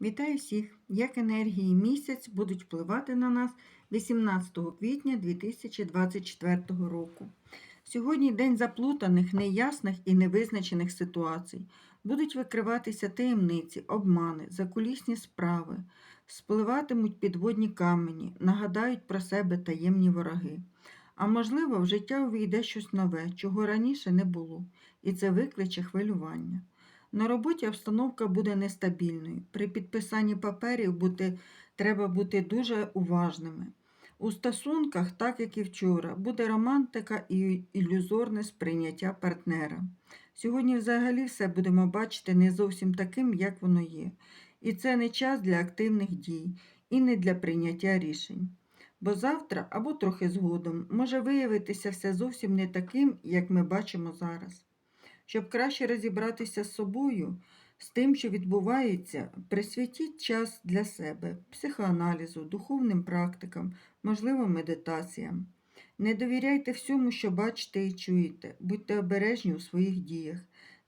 Вітаю всіх! Як енергії місяць будуть впливати на нас 18 квітня 2024 року. Сьогодні день заплутаних, неясних і невизначених ситуацій. Будуть викриватися таємниці, обмани, закулісні справи, спливатимуть підводні камені, нагадають про себе таємні вороги. А можливо, в життя увійде щось нове, чого раніше не було, і це викличе хвилювання. На роботі обстановка буде нестабільною. При підписанні паперів бути, треба бути дуже уважними. У стосунках, так як і вчора, буде романтика і ілюзорне сприйняття партнера. Сьогодні взагалі все будемо бачити не зовсім таким, як воно є. І це не час для активних дій і не для прийняття рішень. Бо завтра або трохи згодом може виявитися все зовсім не таким, як ми бачимо зараз. Щоб краще розібратися з собою, з тим, що відбувається, присвятіть час для себе, психоаналізу, духовним практикам, можливо, медитаціям. Не довіряйте всьому, що бачите і чуєте, будьте обережні у своїх діях.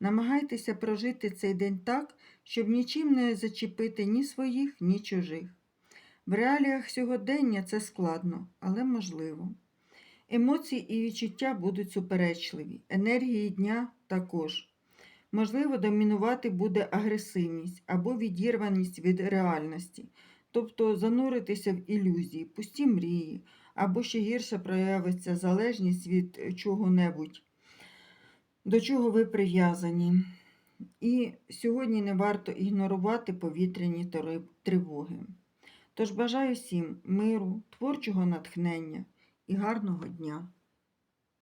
Намагайтеся прожити цей день так, щоб нічим не зачепити ні своїх, ні чужих. В реаліях сьогодення це складно, але можливо. Емоції і відчуття будуть суперечливі, енергії дня також. Можливо, домінувати буде агресивність або відірваність від реальності, тобто зануритися в ілюзії, пусті мрії, або ще гірше проявиться залежність від чого-небудь, до чого ви прив'язані. І сьогодні не варто ігнорувати повітряні тривоги. Тож бажаю всім миру, творчого натхнення і гарного дня!